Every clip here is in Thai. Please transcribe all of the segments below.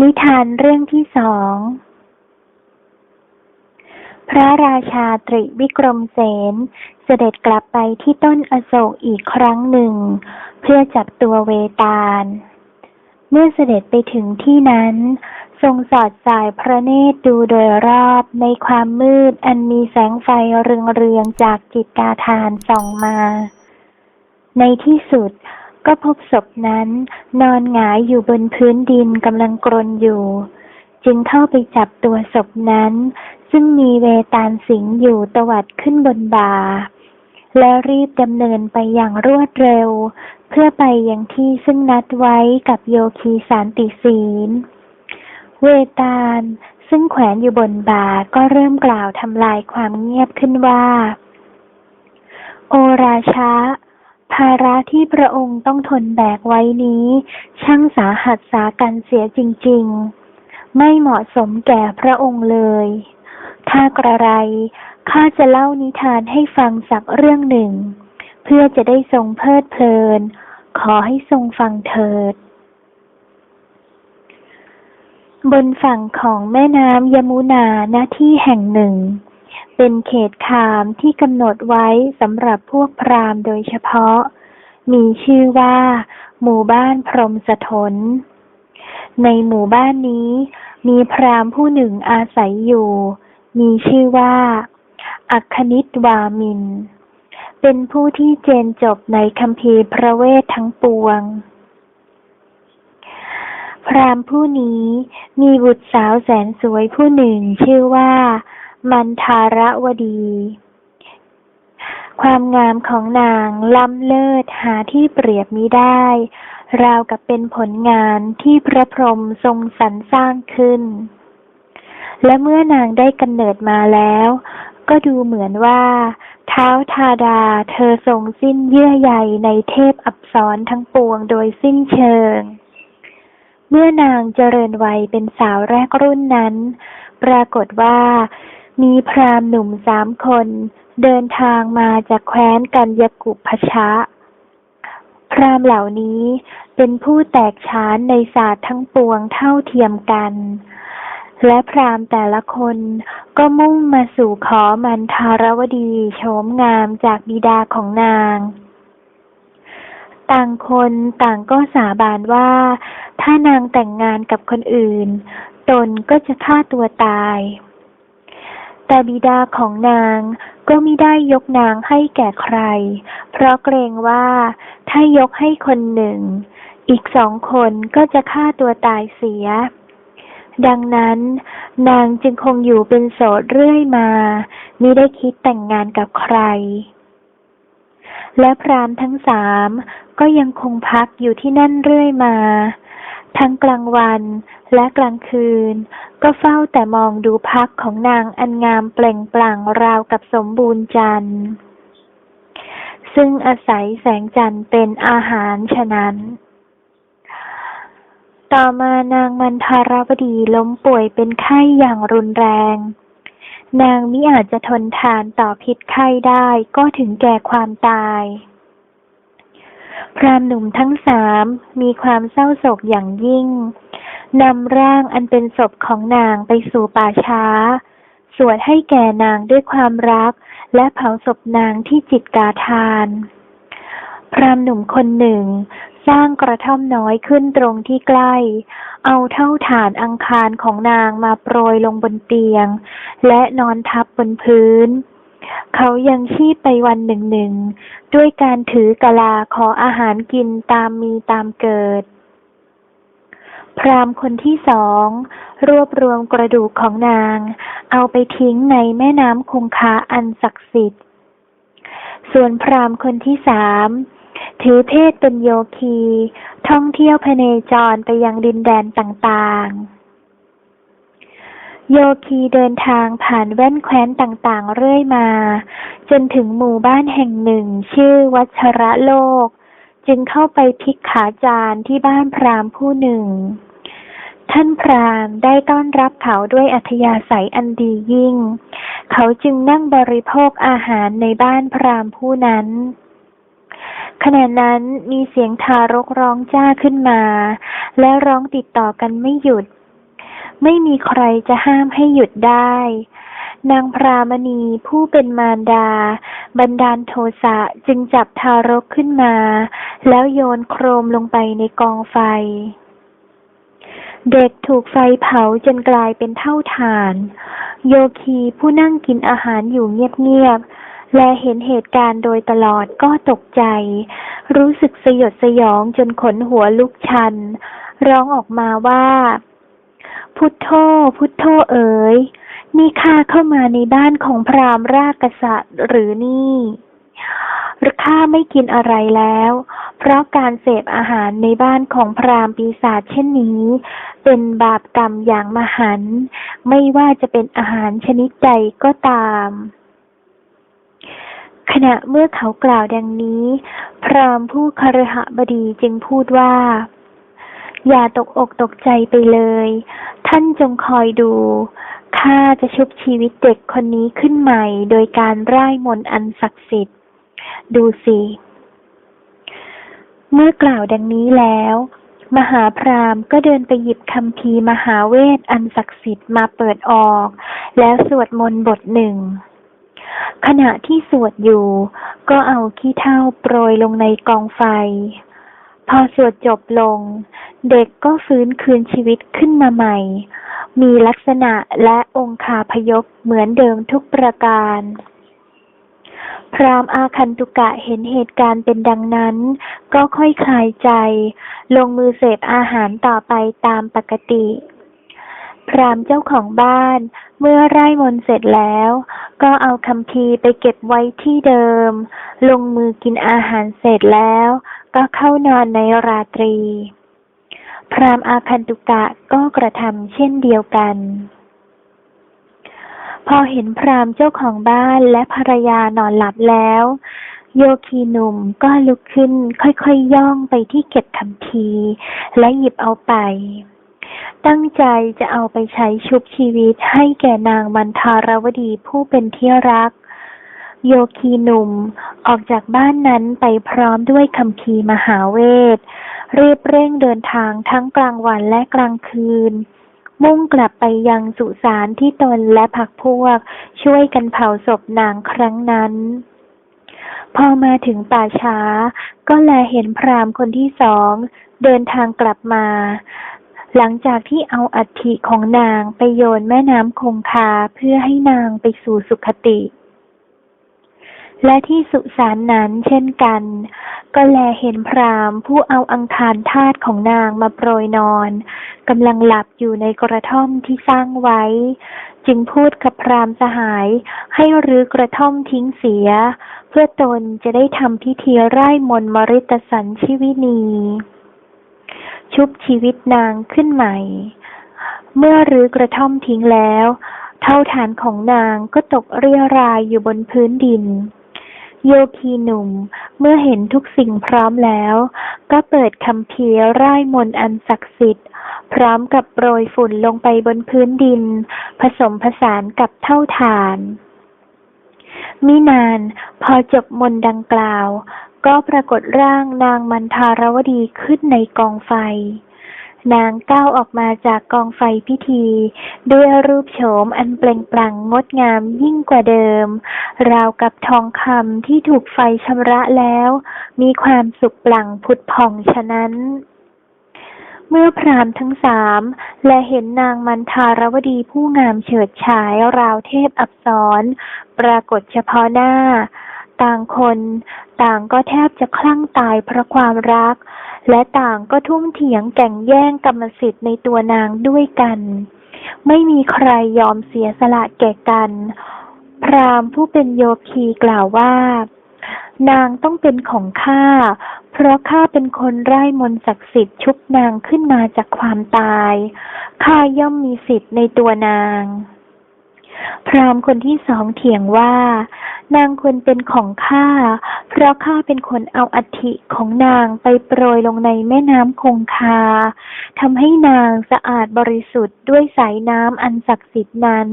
นิทานเรื่องที่สอง พระราชาตริวิกรมเสนเสด็จกลับไปที่ต้นอโศกอีกครั้งหนึ่ง เพื่อจับตัวเวตาล เมื่อเสด็จไปถึงที่นั้น ทรงสอดสายพระเนตรดูโดยรอบในความมืดอันมีแสงไฟเรืองๆจากจิตกาทานส่องมา ในที่สุด ก็พบศพนั้นนอนหงายอยู่บนพื้นดินกำลังกรนอยู่ จึงเข้าไปจับตัวศพนั้น ซึ่งมีเวตาลสิงอยู่ตวัดขึ้นบนบ่า แล้วรีบดำเนินไปอย่างรวดเร็ว เพื่อไปยังที่ซึ่งนัดไว้กับโยคีสารติศีล เวตาลซึ่งแขวนอยู่บนบ่าก็เริ่มกล่าวทำลายความเงียบขึ้นว่า โอราชะ ภาระที่พระองค์ต้องทนแบกไว้นี้ ช่างสาหัสสากันเสียจริง ๆ ไม่เหมาะสมแก่พระองค์เลยถ้ากระไรข้าจะเล่านิทานให้ฟังสักเรื่องหนึ่ง เพื่อจะได้ทรงเพลิดเพลิน ขอให้ทรงฟังเถิด บนฝั่งของแม่น้ำยมุนาณที่แห่งหนึ่ง เป็นเขตคามที่กำหนดไว้สำหรับพวกพราหมณ์โดยเฉพาะ มีชื่อว่า หมู่บ้านพรหมสถน ในหมู่บ้านนี้ มีพราหมณ์ผู้หนึ่งอาศัยอยู่ มีชื่อว่า อัคคณิตวามิน เป็นผู้ที่เจนจบในคัมภีร์พระเวททั้งปวงพราหมณ์ผู้นี้มีบุตรสาวแสนสวยผู้หนึ่งชื่อว่า มันทารวดี ความงามของนางล้ำเลิศหาที่เปรียบมิได้ ราวกับเป็นผลงานที่พระพรหมทรงสรรสร้างขึ้น และเมื่อนางได้กำเนิดมาแล้ว ก็ดูเหมือนว่า เท้าทาดาเธอทรงสิ้นเยื่อใยในเทพอับสรทั้งปวงโดยสิ้นเชิงเมื่อนางเจริญวัยเป็นสาวแรกรุ่นนั้น ปรากฏว่า มีพราหมณ์หนุ่มสามคน เดินทางมาจากแคว้นกัญญกุพชะ พราหมณ์เหล่านี้เป็นผู้แตกฉานในศาสตร์ทั้งปวงเท่าเทียมกัน และพราหมณ์แต่ละคนก็มุ่งมาสู่ขอมันทารวดีโฉมงามจากบิดาของนาง ต่างคนต่างก็สาบานว่า ถ้านางแต่งงานกับคนอื่น ตนก็จะฆ่าตัวตาย แต่บิดาของนางก็ไม่ได้ยกนางให้แก่ใคร เพราะเกรงว่าถ้ายกให้คนหนึ่ง อีกสองคนก็จะฆ่าตัวตายเสีย ดังนั้นนางจึงคงอยู่เป็นโสดเรื่อยมาไม่ได้คิดแต่งงานกับใคร และพรามทั้งสามก็ยังคงพักอยู่ที่นั่นเรื่อยมา ทั้งกลางวัน และกลางคืน ก็เฝ้าแต่มองดูพักของนางอันงามเปล่งปลั่งราวกับสมบูรณ์จันทร์ซึ่งอาศัยแสงจันทร์เป็นอาหารฉะนั้น ต่อมานางมันทารวดีล้มป่วยเป็นไข้อย่างรุนแรง นางมิอาจจะทนทานต่อพิษไข้ได้ก็ถึงแก่ความตาย พรามหนุ่มทั้งสามมีความเศร้าโศกอย่างยิ่ง นำร่างอันเป็นศพของนางไปสู่ป่าช้า สวดให้แก่นางด้วยความรัก และเผาศพนางที่จิตกาทาน พรามหนุ่มคนหนึ่ง สร้างกระท่อมน้อยขึ้นตรงที่ใกล้ เอาเท่าฐานอังคารของนางมาโปรยลงบนเตียง และนอนทับบนพื้นเขายังชีพไปวันหนึ่งหนึ่ง ด้วยการถือกะลาขออาหารกินตามมีตามเกิด พรามคนที่สอง รวบรวมกระดูกของนาง เอาไปทิ้งในแม่น้ำคงคาอันศักดิ์สิทธิ์ ส่วนพรามคนที่สามถือเพศเป็นโยคี ท่องเที่ยวพเนจรไปยังดินแดนต่างๆ โยคีเดินทางผ่านแว่นแคว้นต่างๆ เรื่อยมา จนถึงหมู่บ้านแห่งหนึ่งชื่อวัชระโลก จึงเข้าไปพิกขาจารย์ที่บ้านพราหมณ์ผู้หนึ่ง ท่านพราหมณ์ได้ต้อนรับเขาด้วยอัธยาศัยอันดียิ่ง เขาจึงนั่งบริโภคอาหารในบ้านพราหมณ์ผู้นั้นขณะนั้นมีเสียงทารกร้องจ้าขึ้นมา และร้องติดต่อกันไม่หยุด ไม่มีใครจะห้ามให้หยุดได้ นางพรามณีผู้เป็นมารดา บันดาลโทสะจึงจับทารกขึ้นมา แล้วโยนโครมลงไปในกองไฟ เด็กถูกไฟเผาจนกลายเป็นเท่าฐาน โยคีผู้นั่งกินอาหารอยู่เงียบๆ และเห็นเหตุการณ์โดยตลอดก็ตกใจ รู้สึกสยดสยองจนขนหัวลุกชัน ร้องออกมาว่า พุทโธ พุทโธเอ๋ย นี่ข้าเข้ามาในบ้านของพราหมณ์รากกษัตริย์หรือนี่ ข้าไม่กินอะไรแล้ว เพราะการเสพอาหารในบ้านของพราหมณ์ปีศาจเช่นนี้ เป็นบาปกรรมอย่างมหันต์ไม่ว่าจะเป็นอาหารชนิดใดก็ตามขณะเมื่อเขากล่าวดังนี้ พราหมณ์ผู้คฤหบดีจึงพูดว่า อย่าตกอกตกใจไปเลย ท่านจงคอยดูข้าจะชุบชีวิตเด็กคนนี้ขึ้นใหม่ โดยการร่ายมนต์อันศักดิ์สิทธิ์ ดูสิ เมื่อกล่าวดังนี้แล้ว มหาพรามก็เดินไปหยิบคัมภีมหาเวทอันศักดิ์สิทธิ์มาเปิดออก แล้วสวดมนต์บทหนึ่ง ขณะที่สวดอยู่ ก็เอาขี้เถ้าโปรยลงในกองไฟ พอสวดจบลง เด็กก็ฟื้นคืนชีวิตขึ้นมาใหม่ มีลักษณะและองคาพยพเหมือนเดิมทุกประการ พราหมณ์อาคันตุกะเห็นเหตุการณ์เป็นดังนั้น ก็ค่อยคลายใจ ลงมือเสพอาหารต่อไปตามปกติ พราหมณ์เจ้าของบ้าน เมื่อไร่มนเสร็จแล้ว ก็เอาคำพีไปเก็บไว้ที่เดิม ลงมือกินอาหารเสร็จแล้ว ก็เข้านอนในราตรี พราหมณ์อาคันตุกะก็กระทำเช่นเดียวกัน พอเห็นพราหมณ์เจ้าของบ้านและภรรยานอนหลับแล้ว โยคีหนุ่มก็ลุกขึ้นค่อยๆยย่องไปที่เก็บคำพีและหยิบเอาไป ตั้งใจจะเอาไปใช้ชุบชีวิตให้แก่นางมันทารวดีผู้เป็นที่รัก โยคีหนุ่มออกจากบ้านนั้นไปพร้อมด้วยคำพีมหาเวทรีบเร่งเดินทางทั้งกลางวันและกลางคืน มุ่งกลับไปยังสุสานที่ตนและพักพวก ช่วยกันเผาศพนางครั้งนั้น พอมาถึงป่าช้า ก็แลเห็นพรามคนที่สองเดินทางกลับมา หลังจากที่เอาอัฐิของนางไปโยนแม่น้ำคงคาเพื่อให้นางไปสู่สุคติ และที่สุสานนั้นเช่นกัน ก็แลเห็นพราหมณ์ผู้เอาอังคารธาตุของนางมาโปรยนอนกำลังหลับอยู่ในกระท่อมที่สร้างไว้ จึงพูดกับพราหมณ์สหายให้รื้อกระท่อมทิ้งเสีย เพื่อตนจะได้ทำพิธีไร้มนมริตสันชิวินี ชุบชีวิตนางขึ้นใหม่ เมื่อรื้อกระท่อมทิ้งแล้ว เท่าฐานของนางก็ตกเรียรายอยู่บนพื้นดิน โยคีหนุ่ม เมื่อเห็นทุกสิ่งพร้อมแล้ว ก็เปิดคำเพียร่ายมนต์อันศักดิ์สิทธิ์ พร้อมกับโปรยฝุ่นลงไปบนพื้นดิน ผสมผสานกับเท่าฐานมินานพอจบมนต์ดังกล่าว ก็ปรากฏร่างนางมันทารวดีขึ้นในกองไฟ นางก้าวออกมาจากกองไฟพิธี ด้วยรูปโฉมอันเปล่งปลั่งงดงามยิ่งกว่าเดิม ราวกับทองคำที่ถูกไฟชำระแล้ว มีความสุขปลั่งผุดผ่องฉะนั้นเมื่อพรามทั้งสามและเห็นนางมันทารวดีผู้งามเฉิดฉายราวเทพอับสรปรากฏเฉพาะหน้า ต่างคน ต่างก็แทบจะคลั่งตายเพราะความรัก และต่างก็ทุ่มเถียงแก่งแย่งกรรมสิทธิ์ในตัวนางด้วยกัน ไม่มีใครยอมเสียสละแก่กัน พราหมณ์ผู้เป็นโยคีกล่าวว่า นางต้องเป็นของข้าเพราะข้าเป็นคนไร้มนศักดิ์สิทธิ์ชุบนางขึ้นมาจากความตายข้าย่อมมีสิทธิ์ในตัวนาง พราหมณ์คนที่สองเถียงว่า นางควรเป็นของข้า เพราะข้าเป็นคนเอาอัฐิของนางไปโปรยลงในแม่น้ำคงคาทำให้นางสะอาดบริสุทธิ์ด้วยสายน้ำอันศักดิ์สิทธิ์นั้น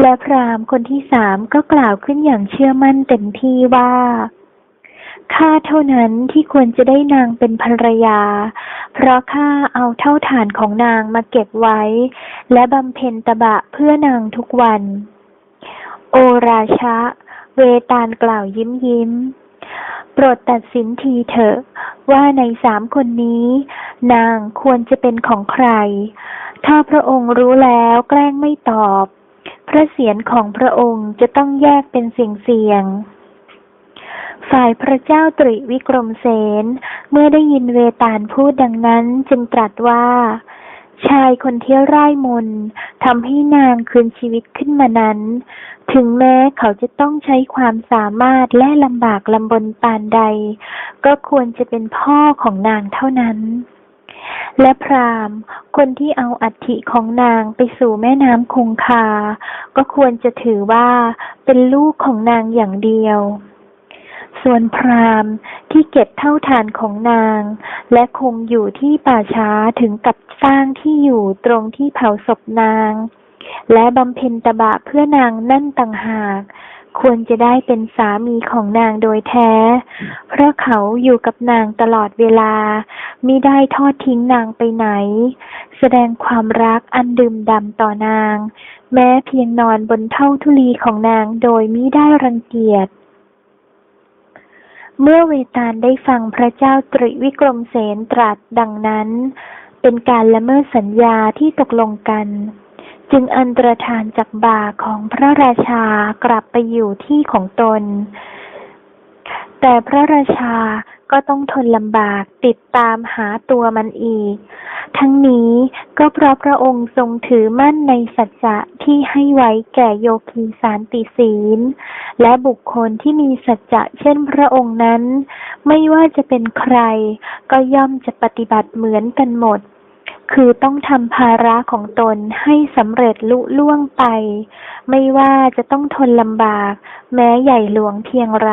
และพราหมณ์คนที่สามก็กล่าวขึ้นอย่างเชื่อมั่นเต็มที่ว่าข้าเท่านั้นที่ควรจะได้นางเป็นภรรยา เพราะข้าเอาเท่าฐานของนางมาเก็บไว้ และบำเพ็ญตบะเพื่อนางทุกวัน โอราชะ เวตาลกล่าวยิ้มยิ้ม โปรดตัดสินทีเถอะ ว่าในสามคนนี้ นางควรจะเป็นของใคร ถ้าพระองค์รู้แล้วแกล้งไม่ตอบ พระเศียรของพระองค์จะต้องแยกเป็นเสียงๆฝ่ายพระเจ้าตริวิกรมเสน เมื่อได้ยินเวตาลพูดดังนั้นจึงตรัสว่า ชายคนที่ร่ายมนต์ทำให้นางคืนชีวิตขึ้นมานั้น ถึงแม้เขาจะต้องใช้ความสามารถและลำบากลำบนปานใด ก็ควรจะเป็นพ่อของนางเท่านั้น และพราหมณ์คนที่เอาอัฐิของนางไปสู่แม่น้ำคงคา ก็ควรจะถือว่าเป็นลูกของนางอย่างเดียว ส่วนพราหมณ์ที่เก็บเท่าฐานของนาง และคงอยู่ที่ป่าช้าถึงกับสร้างที่อยู่ตรงที่เผาศพนาง และบำเพ็ญตบะเพื่อนางนั่นต่างหาก ควรจะได้เป็นสามีของนางโดยแท้ เพราะเขาอยู่กับนางตลอดเวลามิได้ทอดทิ้งนางไปไหน แสดงความรักอันดื่มดำต่อนาง แม้เพียงนอนบนเท่าทุลีของนางโดยมิได้รังเกียจ เมื่อเวตาลได้ฟังพระเจ้าตริวิกรมเสนตรัสดังนั้น เป็นการละเมิดสัญญาที่ตกลงกัน จึงอันตรธานจากบ่าของพระราชากลับไปอยู่ที่ของตน แต่พระราชาก็ต้องทนลำบากติดตามหาตัวมันอีก ทั้งนี้ก็เพราะพระองค์ทรงถือมั่นในสัจจะที่ให้ไว้แก่โยคีสารติศีล และบุคคลที่มีสัจจะเช่นพระองค์นั้น ไม่ว่าจะเป็นใคร ก็ย่อมจะปฏิบัติเหมือนกันหมด คือต้องทำภาระของตนให้สำเร็จลุล่วงไป ไม่ว่าจะต้องทนลำบาก แม้ใหญ่หลวงเพียงไร